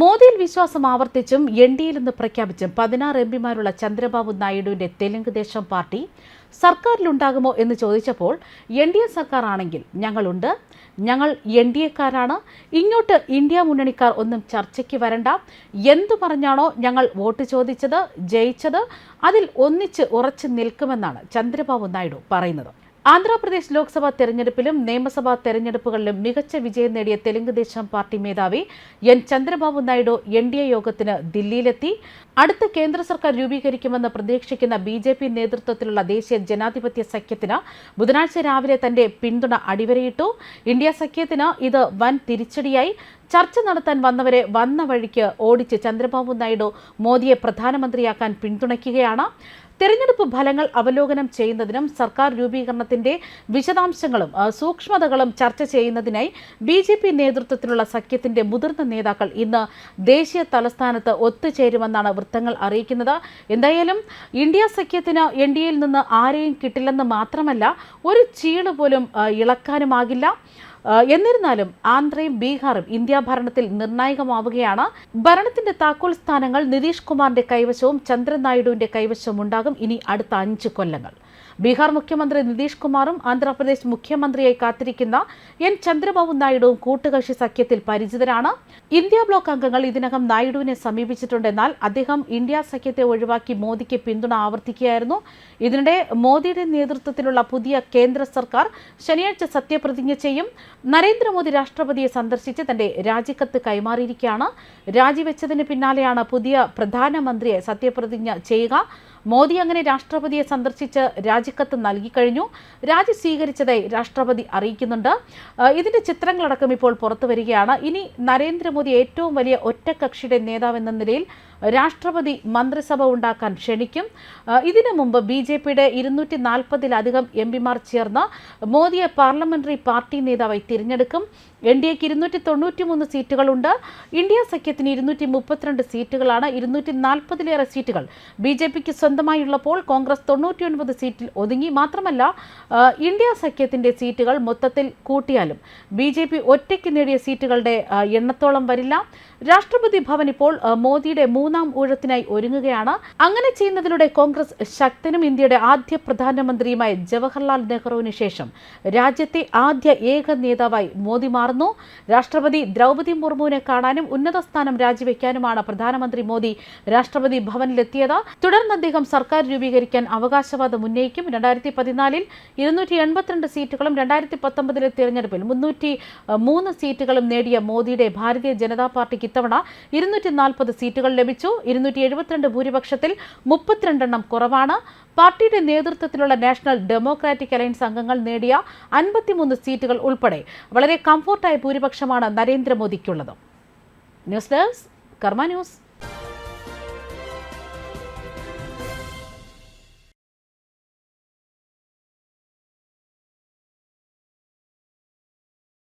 മോദിയിൽ വിശ്വാസം ആവർത്തിച്ചും എൻ ഡിയിൽ നിന്ന് പ്രഖ്യാപിച്ചും പതിനാറ് എം പിമാരുള്ള ചന്ദ്രബാബു നായിഡുവിന്റെ തെലുങ്ക് ദേശം പാർട്ടി സർക്കാരിലുണ്ടാകുമോ എന്ന് ചോദിച്ചപ്പോൾ എൻ ഡി എ സർക്കാർ ആണെങ്കിൽ ഞങ്ങളുണ്ട്. ഞങ്ങൾ എൻ ഡി എക്കാരാണ്. ഇങ്ങോട്ട് ഇന്ത്യ മുന്നണിക്കാർ ഒന്നും ചർച്ചയ്ക്ക് വരണ്ട. എന്തു പറഞ്ഞാണോ ഞങ്ങൾ വോട്ട് ചോദിച്ചത് ജയിച്ചത് അതിൽ ഒന്നിച്ച് ഉറച്ചു നിൽക്കുമെന്നാണ് ചന്ദ്രബാബു നായിഡു പറയുന്നത്. ആന്ധ്രാപ്രദേശ് ലോക്സഭാ തെരഞ്ഞെടുപ്പിലും നിയമസഭാ തെരഞ്ഞെടുപ്പുകളിലും മികച്ച വിജയം നേടിയ തെലുങ്ക് ദേശം പാർട്ടി മേധാവി N. Chandrababu Naidu N. D. A. യോഗത്തിന് ദില്ലിയിലെത്തി. അടുത്ത കേന്ദ്ര സർക്കാർ രൂപീകരിക്കുമെന്ന് പ്രതീക്ഷിക്കുന്ന ബി. ജെ. പി നേതൃത്വത്തിലുള്ള ദേശീയ ജനാധിപത്യ സഖ്യത്തിന് ബുധനാഴ്ച രാവിലെ തന്റെ പിന്തുണ അടിവരയിട്ടു. ഇന്ത്യ സഖ്യത്തിന് ഇത് വൻ തിരിച്ചടിയായി. ചർച്ച നടത്താൻ വന്നവരെ വന്ന വഴിക്ക് ഓടിച്ച് ചന്ദ്രബാബു നായിഡു മോദിയെ പ്രധാനമന്ത്രിയാക്കാൻ പിന്തുണയ്ക്കുകയാണ്. തെരഞ്ഞെടുപ്പ് ഫലങ്ങൾ അവലോകനം ചെയ്യുന്നതിനും സർക്കാർ രൂപീകരണത്തിന്റെ വിശദാംശങ്ങളും സൂക്ഷ്മതകളും ചർച്ച ചെയ്യുന്നതിനായി ബി ജെ പി നേതൃത്വത്തിലുള്ള സഖ്യത്തിന്റെ മുതിർന്ന നേതാക്കൾ ഇന്ന് ദേശീയ തലസ്ഥാനത്ത് ഒത്തുചേരുമെന്നാണ് വൃത്തങ്ങൾ അറിയിക്കുന്നത്. എന്തായാലും ഇന്ത്യ സഖ്യത്തിന് എൻ ഡി എയിൽ നിന്ന് ആരെയും കിട്ടില്ലെന്ന് മാത്രമല്ല ഒരു ചീൾ പോലും ഇളക്കാനുമാകില്ല. എന്നിരുന്നാലും ആന്ധ്രയും ബീഹാറും ഇന്ത്യ ഭരണത്തിൽ നിർണായകമാവുകയാണ്. ഭരണത്തിന്റെ താക്കോൽ സ്ഥാനങ്ങൾ നിതീഷ് കുമാറിന്റെ കൈവശവും ചന്ദ്രൻ നായിഡുവിന്റെ കൈവശവും ഉണ്ടാകും ഇനി അടുത്ത അഞ്ച് കൊല്ലങ്ങൾ. ബീഹാർ മുഖ്യമന്ത്രി നിതീഷ് കുമാറും ആന്ധ്രാപ്രദേശ് മുഖ്യമന്ത്രിയായി കാത്തിരിക്കുന്ന എൻ ചന്ദ്രബാബു നായിഡുവും കൂട്ടുകക്ഷി സഖ്യത്തിൽ പരിചിതരാണ്. ഇന്ത്യ ബ്ലോക്ക് അംഗങ്ങൾ ഇതിനകം നായിഡുവിനെ സമീപിച്ചിട്ടുണ്ടെന്നാൽ അദ്ദേഹം ഇന്ത്യ സഖ്യത്തെ ഒഴിവാക്കി മോദിക്ക് പിന്തുണ ആവർത്തിക്കുകയായിരുന്നു. ഇതിനിടെ മോദിയുടെ നേതൃത്വത്തിലുള്ള പുതിയ കേന്ദ്ര സർക്കാർ ശനിയാഴ്ച സത്യപ്രതിജ്ഞ ചെയ്യും. നരേന്ദ്രമോദി രാഷ്ട്രപതിയെ സന്ദർശിച്ച് തന്റെ രാജിക്കത്ത് കൈമാറിയിരിക്കുകയാണ്. രാജിവെച്ചതിന് പിന്നാലെയാണ് പുതിയ പ്രധാനമന്ത്രിയെ സത്യപ്രതിജ്ഞ ചെയ്യുക. മോദി അങ്ങനെ രാഷ്ട്രപതിയെ സന്ദർശിച്ച് രാജിക്കത്ത് നൽകിക്കഴിഞ്ഞു. രാജി സ്വീകരിച്ചതായി രാഷ്ട്രപതി അറിയിക്കുന്നുണ്ട്. ഇതിന്റെ ചിത്രങ്ങളടക്കം ഇപ്പോൾ പുറത്തു വരികയാണ് ഇനി നരേന്ദ്രമോദി ഏറ്റവും വലിയ ഒറ്റക്കക്ഷിയുടെ നേതാവെന്ന നിലയിൽ രാഷ്ട്രപതി മന്ത്രിസഭ ഉണ്ടാക്കാൻ ക്ഷണിക്കും. ഇതിനു മുമ്പ് ബി ജെ പിയുടെ ഇരുന്നൂറ്റി നാൽപ്പതിലധികം എം പിമാർ ചേർന്ന് മോദിയെ പാർലമെന്ററി പാർട്ടി നേതാവായി തിരഞ്ഞെടുക്കും. എൻ ഡി എക്ക് ഇരുന്നൂറ്റി തൊണ്ണൂറ്റി മൂന്ന് സീറ്റുകളുണ്ട്. ഇന്ത്യ സഖ്യത്തിന് ഇരുന്നൂറ്റി മുപ്പത്തിരണ്ട് സീറ്റുകളാണ്. ഇരുന്നൂറ്റി നാൽപ്പതിലേറെ സീറ്റുകൾ ബി ജെ പിക്ക് സ്വന്തമായുള്ളപ്പോൾ കോൺഗ്രസ് തൊണ്ണൂറ്റിയൊൻപത് സീറ്റിൽ ഒതുങ്ങി. മാത്രമല്ല ഇന്ത്യ സഖ്യത്തിന്റെ സീറ്റുകൾ മൊത്തത്തിൽ കൂട്ടിയാലും ബി ജെ പി ഒറ്റയ്ക്ക് നേടിയ സീറ്റുകളുടെ എണ്ണത്തോളം വരില്ല. രാഷ്ട്രപതി ഭവൻ ഇപ്പോൾ മോദിയുടെ മൂന്നാം ഊഴത്തിനായി ഒരുങ്ങുകയാണ്. അങ്ങനെ ചെയ്യുന്നതിലൂടെ കോൺഗ്രസ് ശക്തനും ഇന്ത്യയുടെ ആദ്യ പ്രധാനമന്ത്രിയുമായ ജവഹർലാൽ നെഹ്റുവിന് ശേഷം രാജ്യത്തെ ആദ്യ ഏക നേതാവായി മോദി മാറുന്നു. രാഷ്ട്രപതി ദ്രൗപദി മുർമുവിനെ കാണാനും ഉന്നത സ്ഥാനം രാജിവെക്കാനുമാണ് പ്രധാനമന്ത്രി മോദി രാഷ്ട്രപതി ഭവനിലെത്തിയത്. തുടർന്ന് അദ്ദേഹം സർക്കാർ രൂപീകരിക്കാൻ അവകാശവാദം ഉന്നയിക്കും. രണ്ടായിരത്തി പതിനാലിൽ ഇരുന്നൂറ്റി എൺപത്തിരണ്ട് സീറ്റുകളും രണ്ടായിരത്തി പത്തൊമ്പതിലെ തിരഞ്ഞെടുപ്പിൽ മുന്നൂറ്റി മൂന്ന് സീറ്റുകളും നേടിയ മോദിയുടെ ഭാരതീയ ജനതാ പാർട്ടിക്ക് ഇത്തവണ ഇരുന്നൂറ്റി നാൽപ്പത് സീറ്റുകൾ ലഭിച്ചു. ഇരുന്നൂറ്റി എഴുപത്തിരണ്ട് ഭൂരിപക്ഷത്തിൽ മുപ്പത്തിരണ്ടെണ്ണം കുറവാണ്. പാർട്ടിയുടെ നേതൃത്വത്തിലുള്ള നാഷണൽ ഡെമോക്രാറ്റിക് അലയൻസ് അംഗങ്ങൾ നേടിയ അൻപത്തിമൂന്ന് സീറ്റുകൾ ഉൾപ്പെടെ വളരെ കംഫോർട്ടായ ഭൂരിപക്ഷമാണ് നരേന്ദ്രമോദിക്കുള്ളത്. News desk Karma news.